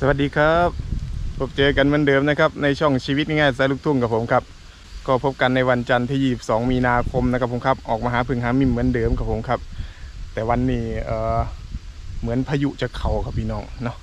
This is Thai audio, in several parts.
สวัสดีครับพบเจอกันเหมือนเดิมนะครับ ในช่องชีวิตง่ายๆสายลูกทุ่งกับผมครับ ก็พบกันในวันจันทร์ที่ 22 มีนาคมนะครับผมครับออกมาหาพึ่งหามิมเหมือนเดิมกับผมครับ แต่วันนี้เออเหมือนพายุจะเข้าครับพี่น้องเนาะ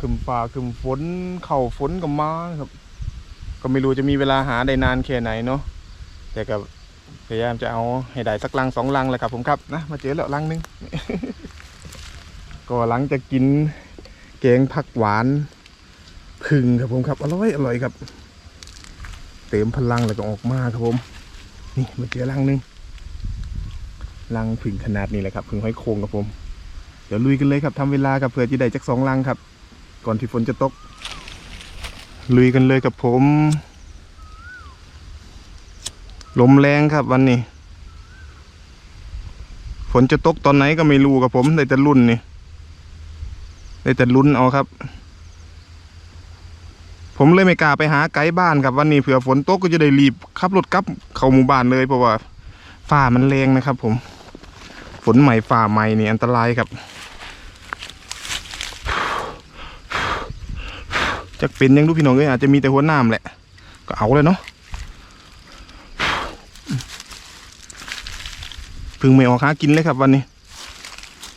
คึมฟ้าคึมฝนเข่าฝนก็มาครับ ก็ไม่รู้จะมีเวลาหาได้นานแค่ไหนเนาะแต่ก็พยายามจะเอาให้ได้สักลังสองลังแหละครับผมครับนะมาเจอแล้วลังหนึงก็หลังจากกิน แกงผักหวานพึ่งครับผมครับ อร่อยอร่อยครับ เติมพลังแล้วก็ออกมาครับผม นี่มาเจอลังนึงลังพึ่งขนาดนี้แหละครับพึ่งห้อยโคงครับผม เดี๋ยวลุยกันเลยครับทำเวลากับเผื่อจะได้จักสองลังครับ ก่อนที่ฝนจะตก ลุยกันเลยกับผม ลมแรงครับวันนี้ ฝนจะตกตอนไหนก็ไม่รู้ครับผมได้แต่รุ่นนี่ ได้แต่ลุ้นเอาครับ ผมเลยไม่กล้าไปหาไกด์บ้านครับวันนี้เผื่อฝนตกก็จะได้รีบขับรถกลับเข้าหมู่บ้านเลยเพราะว่าฝ้ามันแรงนะครับ ผมฝนใหม่ฝ่าใหม่นี่อันตรายครับจะเป็นยังดูพี่น้องเอ้ยอาจจะมีแต่หัวน้ำแหละ ก็เอาเลยเนาะพึ่งไม่ออกหากินเลยครับวันนี้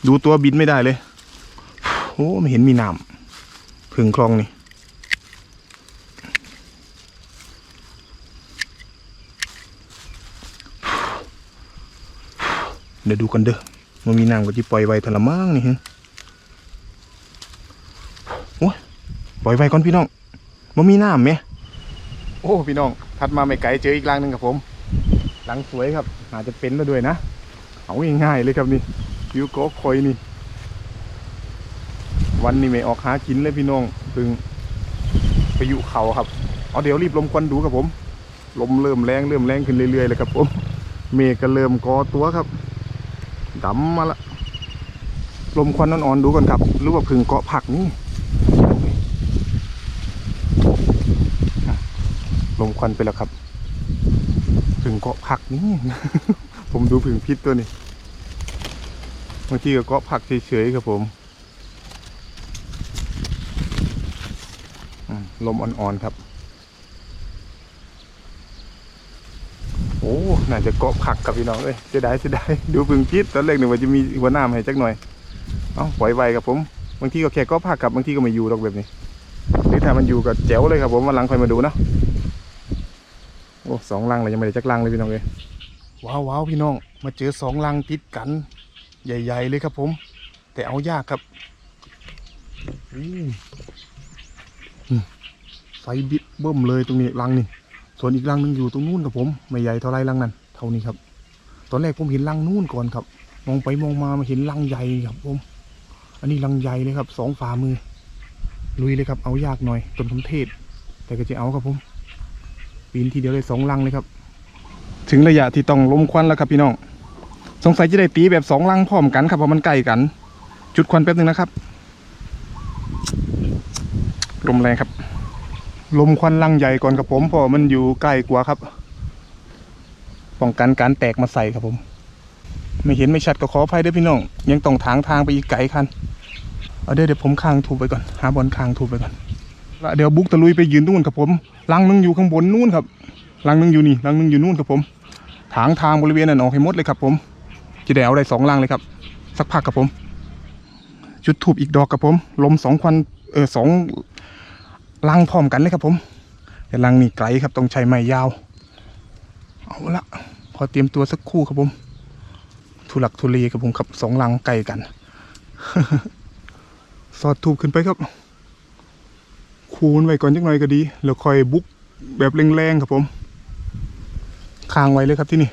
ดูตัวบินไม่ได้เลย อ้ไม่เห็นมีน้ำพึ่งคลองนี่เดี๋ยวดูกันเด้อมันมีน้ำก็จะปล่อยไว้ทะละมั่งนี่ฮะโอ้ยปล่อยไว้ก่อนพี่น้องมันมีน้ำไหมโอ้พี่น้องถัดมาไม่ไกลเจออีกรังหนึ่งครับผม หลังสวยครับอาจจะเป็นแล้วด้วยนะ เอาง่ายๆเลยครับนี่วิวโกคอยนี่ วันนี้ไม่ออกหากินเลยพี่น้องเพึ่งไปอยู่เขาครับ เอาเดี๋ยวรีบลมควันดูครับผม ลมเริ่มแรงเริ่มแรงขึ้นเรื่อยๆเลยครับผม เมฆก็เริ่มก่อตัวครับดำมาละ ลมควันอ่อนๆดูก่อนครับรือว่าพึ่งเกาะผักนี่ลมควันไปแล้วครับพึ่งเกาะผักนี่ ผมดูพึ่งพิษตัวนี้บางทีก็เกาะผักเฉยๆครับผม อืม ลมอ่อนๆครับ โอ้ น่าจะเกาะผักกับพี่น้องเอ้ยเสียดายเสียดายดูพึ่งพิษตอนแรกหนึ่งว่าจะมีหัวหน้ามาให้จักหน่อย เอ้าปล่อยไวครับผม บางทีก็แค่เกาะผักกับบางทีก็ไม่อยู่หรอกแบบนี้หรือถ้ามันอยู่ก็แจ๋วเลยครับผมวันหลังคอยมาดูเนาะ โอ้สองลังเลยยังไม่ได้จักลังเลยพี่น้องเลยว้าวว้าวพี่น้อง มาเจอสองลังติดกัน ใหญ่ ๆ เลยครับผม แต่เอายากครับอู้ ไฟบิดเบิ่มเลยตรงนี้รังนี่ ส่วนอีกรังหนึงอยู่ตรงนู้นครับผม ไม่ใหญ่เท่าไรรังนั้นเท่านี้ครับ ตอนแรกผมเห็นรังนู้นก่อนครับ มองไปมองมามาเห็นรังใหญ่ครับผม อันนี้รังใหญ่เลยครับสองฝ่ามือ ลุยเลยครับ เอายากหน่อยต้นคำเทศ แต่ก็จะเอาครับผม ปีนทีเดียวเลยสองรังเลยครับ ถึงระยะที่ต้องลมควันแล้วครับพี่น้อง สงสัยจะได้ตีแบบสองรังพร้อมกันครับเพราะมันใกล้กัน จุดควันแป๊บนึงนะครับลมแรงครับ ลมควันลังใหญ่ก่อนครับผมเพราะมันอยู่ใกล้กว่าครับ ป้องกันการแตกมาใส่ครับผม ไม่เห็นไม่ชัดก็ขออภัยด้วยพี่น้อง ยังต้องทางทางไปอีกไกลคันเอาเดี๋ยวเดี๋ยวผมคางถูไปก่อน หาบอลคางถูไปก่อนแล้วเดี๋ยวบุกตะลุยไปยืนนู่นครับผมลังนึงอยู่ข้างบนนู่นครับลังนึงอยู่นี่ลังนึงอยู่นู่นครับผมทางทางบริเวณนั้นออกให้หมดเลยครับผม จะได้เอาได้สองลังเลยครับ สักพักครับผม จุดถูบอีกดอกครับผม ลมสองควันเออสอง ลังพร้อมกันเลยครับผม แต่ลังนี่ไกลครับต้องใช้ไม้ยาว เอาละพอเตรียมตัวสักครู่ครับผม ทุลักทุเลครับผมครับสองลังไกลกัน สอดถูกขึ้นไปครับ คูณไว้ก่อนจักหน่อยก็ดี แล้วค่อยบุกแบบแรงๆครับผมค้างไว้เลยครับที่นี่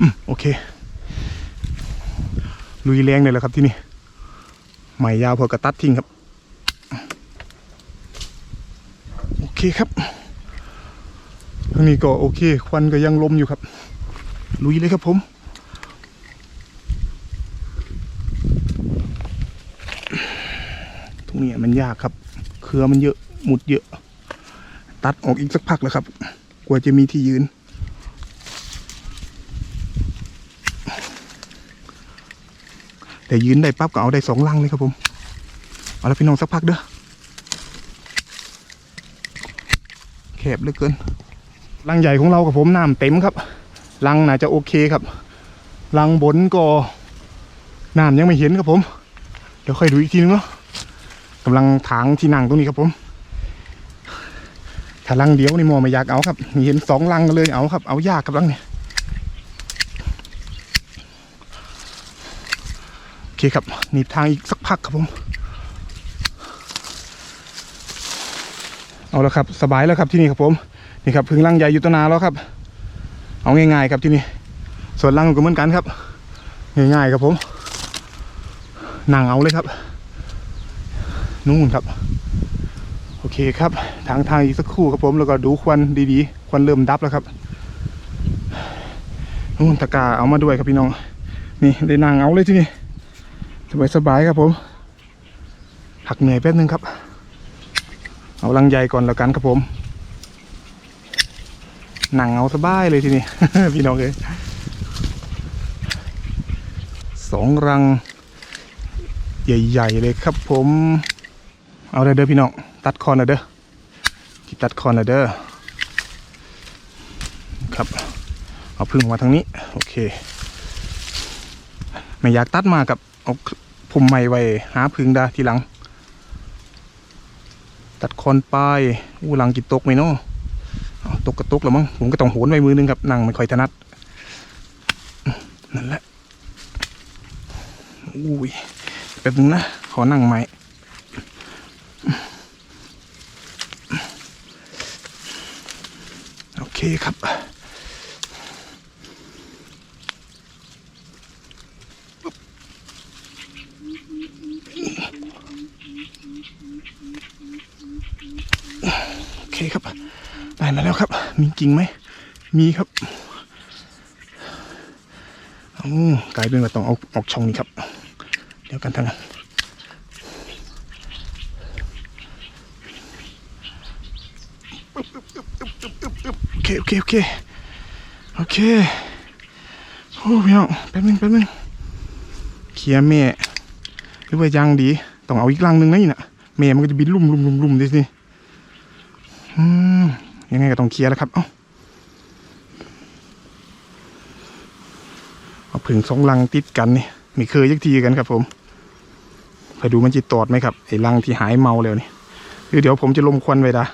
อโอเค ลุยแรงเลยแหละครับที่นี่ ไม้ยาวพอกระตัดทิ้งครับ โอ เคครับทางนี้ก็โอเค ควันก็ยังลมอยู่ครับ ลุยเลยครับผมตรงนี้มันยากครับ เครือมันเยอะหมุดเยอะ ตัดออกอีกสักพักแล้วครับ กว่าจะมีที่ยืนแต่ยืนได้ปั๊บก็เอาได้สองลังเลยครับผม เอาละพี่น้องสักพักเด้อ แคบเหลือเกินรังใหญ่ของเรากับผมน้ำเต็มครับรังน่าจะโอเคครับรังบนก็น้ำยังไม่เห็นครับผม เดี๋ยวค่อยดูอีกทีนึงเนาะกำลังถางที่นั่งตรงนี้ครับผมถ้าลังเดียวนี่มอไม่อยากเอาครับเห็นสองลังกันเลยเอาครับ เอายากครับลังเนี่ยโอเคครับหนีบทางอีกสักพักครับผม เอาแล้วครับ สบายแล้วครับที่นี่ครับผมนี่ครับพึ่งลังใหญ่อยู่ตนาแล้วครับ เอาง่ายๆครับที่นี่ส่วนลังก็เหมือนกันครับ ง่ายๆครับผมนั่งเอาเลยครับ นู่นครับ โอเคครับ ทางทางอีกสักครู่ครับผมแล้วก็ดูควันดีๆควันเริ่มดับแล้วครับนู่นตะกร้าเอามาด้วยครับพี่น้อง นี่ได้นั่งเอาเลยที่นี่สบายๆครับผมหักเหนื่อยแป๊บนึงครับ เอาลังใหญ่ก่อนแล้วกันครับผม หนังเอาสบายเลยที่นี่พี่น้องเลยสองรัง ใหญ่ๆเลยครับผม เอาเลยเด้อพี่น้อง ตัดคอนเลยเด้อที่ตัดคอนเลยเด้อครับ เอาพึ่งมาทางนี้ โอเค ไม่อยากตัดมากับเอาผมใหม่ไว้หาพึ่งได้ทีหลัง ตัดคอนปลายอู้หลังกินตกไหมเนาะเอตกกระตกแล้วมั้งผมก็ต้องโหนไว้มือนึงครับนั่งไม่ค่อยถนัดนั่นแหละอุ้ยแป๊บนึงนะขอนั่งใหม่โอเคครับ โอเคครับ ได้มาแล้วครับ มีจริงไหม มีครับอากลายเป็นว่าต้องเอาออกช่องนี้ครับ เดี๋ยวกันทางนั้นโอเคโอเคโอเคโอเคโอ้พี่น้องแป๊บนึงแป๊บนึงเคลียแม่หรือว่ายังดี ต้องเอาอีกลังหนึ่งนะนี่นะแม่มันก็จะบินลุ่มลุ่มลุ่มลุ่มดิสิอืม ยังไงก็ต้องเคลียร์แล้วครับ เอ้าเอาผึ่งสองลังติดกันนี่ไม่เคยยักทีกันครับ ผมไปดูมันจะตอดไหมครับไอ้ลังที่หายเมาแล้วนี่หรือเดี๋ยวผมจะลมควันไว้ดะ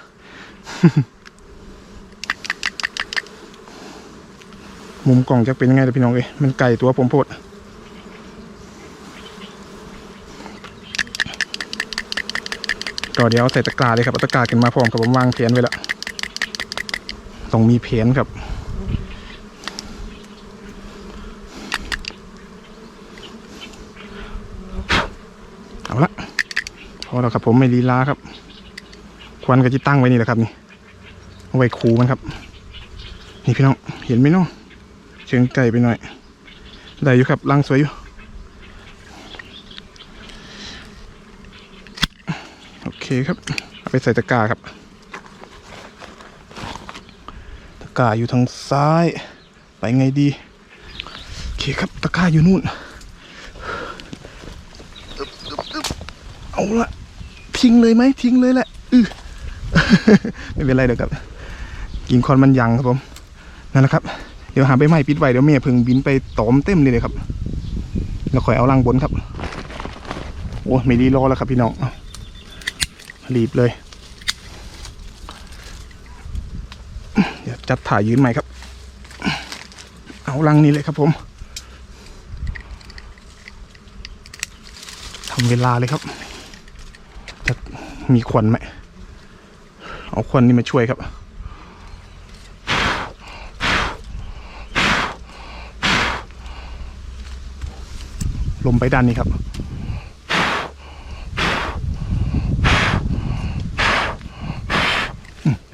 มุมกล่องจะเป็นยังไงล่ะพี่น้องเอ้ยมันไก่ตัวผมโพดก็เดี๋ยวใส่ตะกร้าเลยครับตะกร้าขึ้นมาพร้อมกับผมวางแผนไว้แล้ว ต้องมีแผนครับ เอาละพอแล้วครับผมไม่ลีลาครับ ควันก็จะตั้งไว้นี่แหละครับนี่เอาไว้คูมันครับ นี่พี่น้องเห็นไหมเนาะเชิงไก่ไปหน่อย ได้อยู่ครับรังสวยอยู่โอเคครับ เอาไปใส่ตะกร้าครับ ตะ กร้าอยู่ทางซ้าย ไปไงดีโอเคครับตะกร้าอยู่นู่นเอาละทิ้งเลยไหมทิ้งเลยแหละอือไม่เป็นไรเดี๋ยวครับกินคอนมันยังครับผมนั่นแหละครับ เดี๋ยวหาใบไม้ปิดไว้เดี๋ยวเมียพึ่งบินไปตอมเต็มเลยเลยครับแล้วค่อยเอาลังบนครับ โอ้ไม่ดีรอแล้วครับพี่น้องรีบเลย เดี๋ยว จัดถ่ายยืนใหม่ครับ เอาลังนี้เลยครับผมทำเวลาเลยครับ จะมีควันไหม เอาควันนี่มาช่วยครับ ลมไปด้านนี้ครับ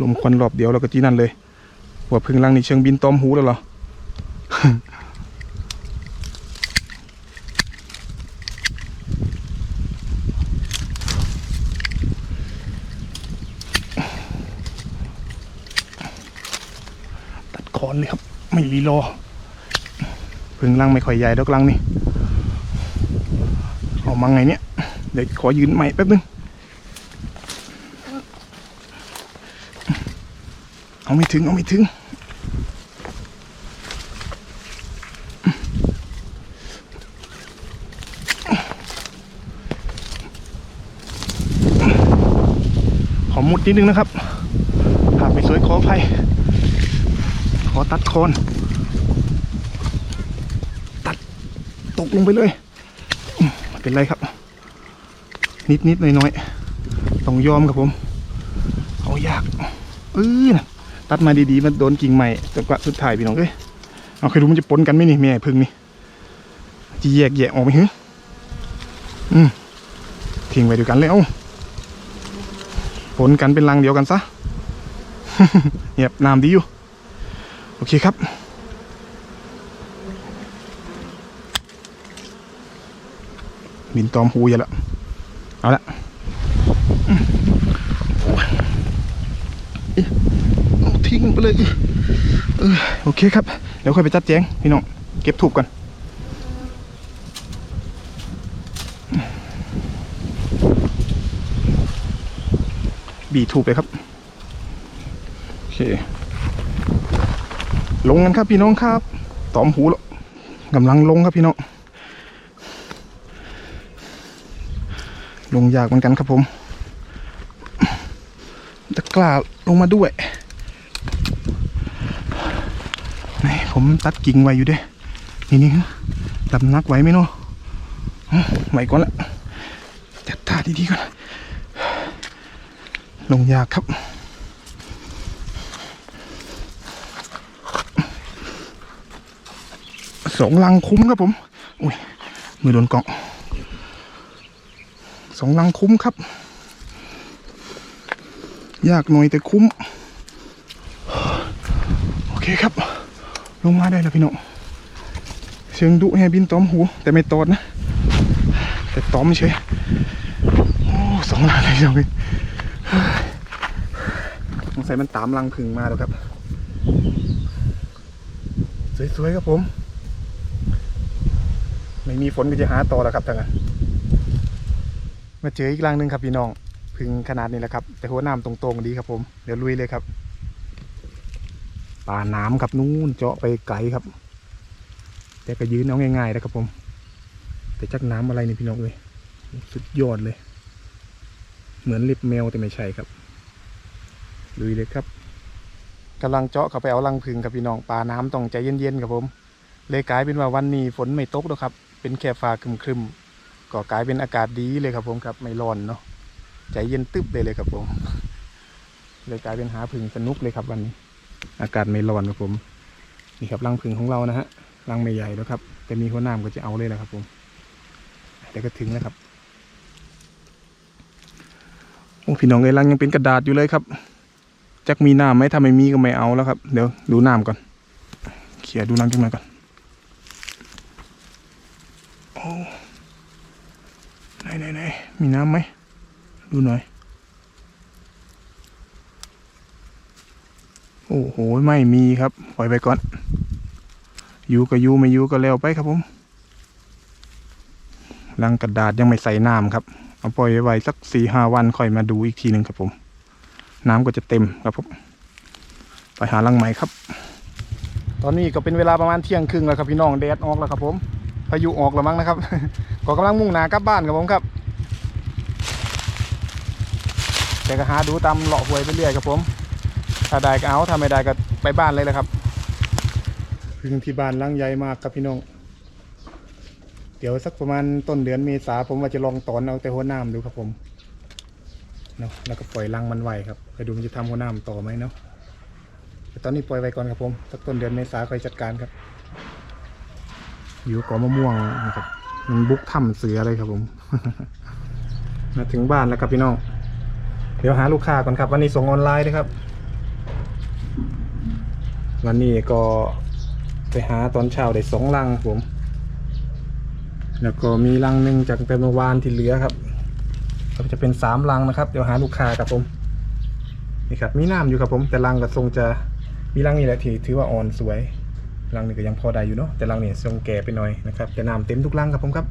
ลมควันรอบเดียวแล้วก็จีนั่นเลย ว่าพึ่งลังนี่เชิงบินตอมหูแล้วเหรอตัดคอนเลยครับ ไม่รีรอพึ่งลังไม่ค่อยใหญ่ดอกลังนี่ออกมาไงเนี่ย เดี๋ยวขอยืนใหม่แป๊บนึงเอาไม่ถึง เอาไม่ถึง ดนิดนึงนะครับภาพไม่สวยขออภัยขอตัดโคนตัดตกลงไปเลยเป็นไรครับ นิดนิดหน่อยน้อยๆต้องยอมครับผม เอายากเออนะตัดมาดีๆ มันโดนกิ่งใหม่แต่กว่าสุดท้ายพี่น้องเอ้ยเอาใครรู้มันจะปนกันไหมนี่แม่พึ่งนี่จะแยกแยะออกไหมฮึอืมทิ้งไว้เดียกันเลยเอ้า ปนกันเป็นรังเดียวกันซะเงียบน้ำดีอยู่ โอเคครับ บินตอมหูอย่าละเอาละเอาทิ้งไปเลย โอเคครับ เดี๋ยวค่อยไปจัดแจงพี่น้อง เก็บถูกก่อน บีถูกเลยครับ โอเค ลงกันครับพี่น้องครับตอมหูแล้วกำลังลงครับพี่น้อง ลงยากเหมือนกันครับผมตะกล้าลงมาด้วยนี่ผมตัดกิ่งไว้อยู่ด้วยนี่นี่ลำนักไหวไหมเนาะไหวก่อนละจัดท่าดีๆก่อน ลงยากครับ สองลังคุ้มครับผมอุ้ยมือโดนเกาะสองลังคุ้มครับ ยากหน่อยแต่คุ้ม โอเคครับ ลงมาได้แล้วพี่น้องเชิงดุแฮบินตอมหู แต่ไม่ตอดนะ แต่ตอมเฉยโอ้สองลังเลยจังเลย สงสัยมันตามลังพึ่งมาแล้วครับ สวยๆครับผม ไม่มีฝนก็จะหาต่อแล้วครับท่านนมาเจออีกรังหนึ่งครับพี่น้องพึ่งขนาดนี้แหละครับ แต่หัวน้ำตรงๆดีครับผม เดี๋ยวลุยเลยครับป่าน้ำครับนู่นเจาะไปไกลครับ แต่ก็ยืนเอาง่ายๆนะครับผม แต่จักน้ำอะไรนี่พี่น้องเลยสุดยอดเลย เหมือนลิบแมวแต่ไม่ใช่ครับ ลุยเลยครับกำลังเจาะเข้าไปเอารังพึ่งครับพี่น้องป่าน้ำต้องใจเย็นๆครับผม เลยกลายเป็นว่าวันนี้ฝนไม่ตกหรอกครับ เป็นแค่ฟ้าครึมๆก็กลายเป็นอากาศดีเลยครับผมครับไม่ร้อนเนาะใจเย็นตึ๊บเลยเลยครับผม เลยกลายเป็นหาผึ่งสนุกเลยครับวันนี้ อากาศไม่ร้อนครับผมนี่ครับรังผึ่งของเรานะฮะรังไม่ใหญ่แล้วครับแต่มีหัวหน้ำก็จะเอาเลยแหละครับผมเดี๋ยวก็ถึงแล้วครับโอ้พี่น้องเอ้ยรังยังเป็นกระดาษอยู่เลยครับ จักมีน้ำไหมถ้าไม่มีก็ไม่เอาแล้วครับ เดี๋ยวดูน้ำก่อน เขี่ยดูน้ำจังหน่อยก่อนโอ้ไหนไหนไหนมีน้ำไหมดูหน่อย โอ้โห ไม่มีครับปล่อยไปก่อนอยู่ก็อยู่ไม่อยู่ก็แล้วไปครับผมลังกระดาษยังไม่ใส่น้ำครับ เอาปล่อยไว้สักสี่ห้าวันค่อยมาดูอีกทีหนึ่งครับผม น้ำก็จะเต็มครับผมไปหาลังใหม่ครับ ตอนนี้ก็เป็นเวลาประมาณเที่ยงครึ่งแล้วครับพี่น้องแดดออกแล้วครับผมพายุออกแล้วมั้งนะครับ ก็กำลังมุ่งหน้ากลับบ้านครับผมครับแต่ก็หาดูตามเลาะหวยไปเรื่อยครับผม ถ้าได้ก็เอาถ้าไม่ได้ก็ไปบ้านเลยแหละครับ พึ่งที่บ้านลังใหญ่มากครับพี่น้อง เดี๋ยวสักประมาณต้นเดือนเมษาผมว่าจะลองตอนเอาแต่หัวน้ำดูครับผม เนาะแล้วก็ปล่อยรังมันไว้ครับไปดูมันจะทำหัวหน้ำต่อไหมเนาะแต่ตอนนี้ปล่อยไว้ก่อนครับผมสักต้นเดือนเมษาค่อยจัดการครับ อยู่เกอมะม่วงนะครับมันบุกถ้ำเสือเลยครับผม มาถึงบ้านแล้วครับพี่น้องเดี๋ยวหาลูกค้าก่อนครับ วันนี้ส่งออนไลน์ด้วยครับ วันนี้ก็ไปหาตอนเช้าได้สองลังผม แล้วก็มีลังหนึ่งจากแต่เมื่อวานที่เหลือครับ ก็จะเป็นสามลังนะครับ เดี๋ยวหาลูกค้าครับผม นี่ครับ มีน้ำอยู่ครับผม แต่ลังก็ทรงจะมีลังนี่แหละที่ถือว่าอ่อนสวยลังนี่ก็ยังพอได้อยู่เนาะแต่ลังนี่ทรงแก่ไปหน่อยนะครับแต่น้ำเต็มทุกลังครับผมครับ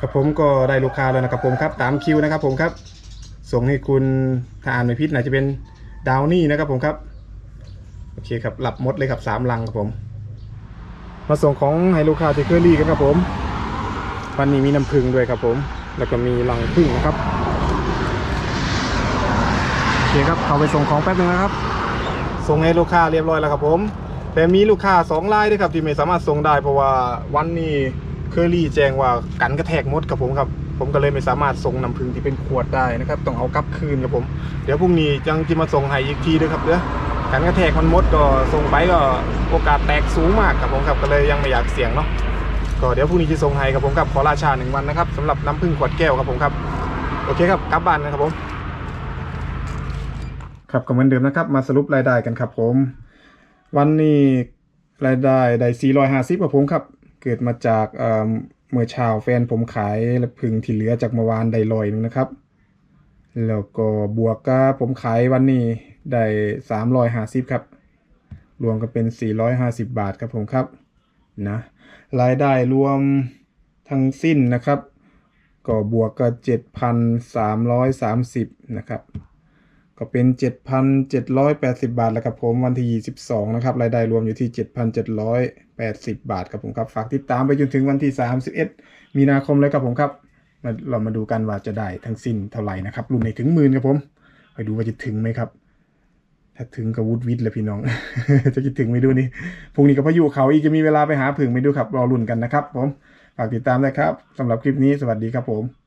กับผมก็ได้ลูกค้าแล้วนะครับผมครับตามคิวนะครับผมครับ ส่งให้คุณถ้าอ่านไม่ผิดน่าจะเป็นดาวนี่นะครับผมครับโอเคครับหลับหมดเลยครับสามลังครับผม มาส่งของให้ลูกค้าที่เคอรี่กันครับผม วันนี้มีน้ำผึ้งด้วยครับผม แล้วก็มีลังผึ้งนะครับโอเคครับเขาไปส่งของแป๊บนึงนะครับ ส่งให้ลูกค้าเรียบร้อยแล้วครับผม แต่มีลูกค้าสองรายด้วยครับที่ไม่สามารถส่งได้ เพราะว่าวันนี้เคอรี่แจ้งว่ากันกระแทกมดครับผมครับผมก็เลยไม่สามารถส่งน้ำผึ้งที่เป็นขวดได้นะครับต้องเอากลับคืนครับผม เดี๋ยวพรุ่งนี้จังจะมาส่งให้อีกทีด้วยครับเด้อกันกระแทกมันมดก็ส่งไปก็โอกาสแตกสูงมากครับผมครับก็เลยยังไม่อยากเสี่ยงเนาะ ก็เดี๋ยวพรุ่งนี้จะส่งให้ครับผมครับขอราชาหนึ่งวันนะครับสำหรับน้ำผึ้งขวดแก้วครับผมครับโอเคครับกลับบ้านนะครับผมครับก็เหมือนเดิมนะครับมาสรุปรายได้กันครับผม วันนี้รายได้ได้450ครับผมครับเกิดมาจากเอ่อเมื่อเช้าแฟนผมขายและพึ่งที่เหลือจากเมื่อวานได้ลอยหนึงนะครับ แล้วก็บวกกับผมขายวันนี้ได้350ครับรวมกันเป็น 450 บาทครับผมครับนะ รายได้รวมทั้งสิ้นนะครับ ก็บวกกับ 7,330 นะครับ ก็เป็น 7,780 บาทแล้วครับผมวันที่ 22 นะครับ รายได้รวมอยู่ที่ 7,780 บาทครับผมครับ ฝากติดตามไปจนถึงวันที่ 31 มีนาคมเลยครับผมครับมาเรามาดูกันว่าจะได้ทั้งสิ้นเท่าไหร่นะครับรุ่นในถึงหมื่นครับผม ไปดูว่าจะถึงไหมครับ ถ้าถึงกับวุฒวิทย์เลยพี่น้อง จะคิดถึงไม่ดูนี่พรุ่งนี้กับพายุเขาอีกจะมีเวลาไปหาผึ่งไม่ดูครับ รอรุ่นกันนะครับผม ฝากติดตามนะครับสำหรับคลิปนี้สวัสดีครับผม